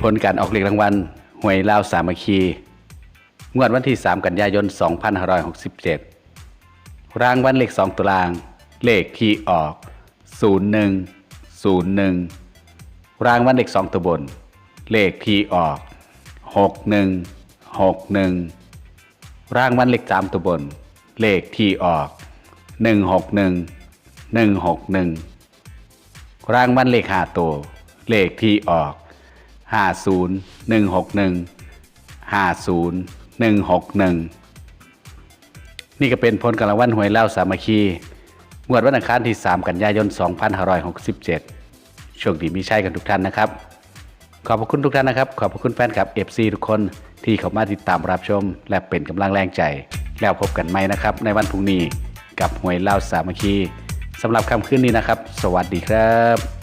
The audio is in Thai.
ผลการออกเลขรางวัลหวยลาวสามัคคี งวดวันที่ 3 กันยายน 2567 รางวัลเลข 2ตัวรางเลขที่ออก 01 01 รางวัลเลข 2ตัวบน เลขที่ออก 61 61 รางวัลเลข 3ตัวบน เลขที่ออก 161 161 รางวัลเลข5ตัว เลขที่ออก 50 161 50 161 นี่ก็เป็นผลการรางวัลหวยเล่าสามัคคีงวดวันอังคารที่ 3 กันยายน 2567 โชคดีมีชัยกันทุกท่านนะครับ ขอบพระคุณทุกท่านนะครับ ขอบพระคุณแฟนคลับ FC ทุกคนที่เข้ามาติดตามรับชม และเป็นกำลังแรงใจ แล้วพบกันใหม่นะครับ ในวันพรุ่งนี้กับหวยเล่าสามัคคีสำหรับค่ำคืนนี้นะครับ สวัสดีครับ